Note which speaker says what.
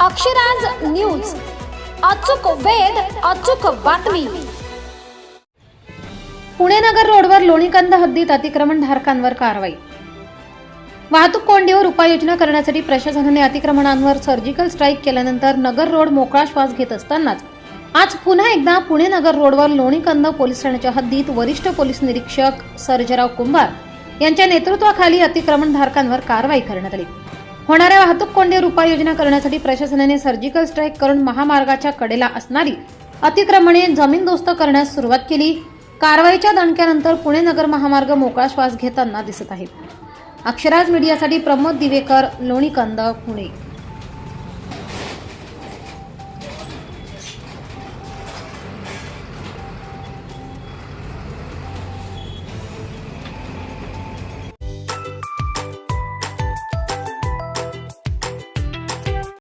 Speaker 1: Akshraj news. अचूक वेध अचूक बातमी.
Speaker 2: पुणे नगर रोडवर लोणीकंद हद्दीत अतिक्रमण धारकांवर कारवाई. वाहतूक कोंडीवर उपाययोजना करण्यासाठी प्रशासनाने अतिक्रमणांवर सर्जिकल स्ट्राईक केल्यानंतर नगर रोड मोकळा श्वास घेत असतानाच आज पुन्हा एकदा पुणे नगर रोडवर लोणीकंद पोलीस ठाण्याच्या हद्दीत वरिष्ठ पोलीस निरीक्षक सर्जराव कुंभार यांच्या नेतृत्वाखाली अतिक्रमण धारकांवर कारवाई करण्यात आली. होणाऱ्या वाहतूक कोंडीवर उपाययोजना करण्यासाठी प्रशासनाने सर्जिकल स्ट्राईक करून महामार्गाच्या कडेला असणारी अतिक्रमणे जमीनदोस्त करण्यास सुरुवात केली. कारवाईच्या दणक्यानंतर पुणे नगर महामार्ग मोकळा श्वास घेताना दिसत आहे अक्षराज मीडियासाठी प्रमोद दिवेकर लोणीकंद पुणे.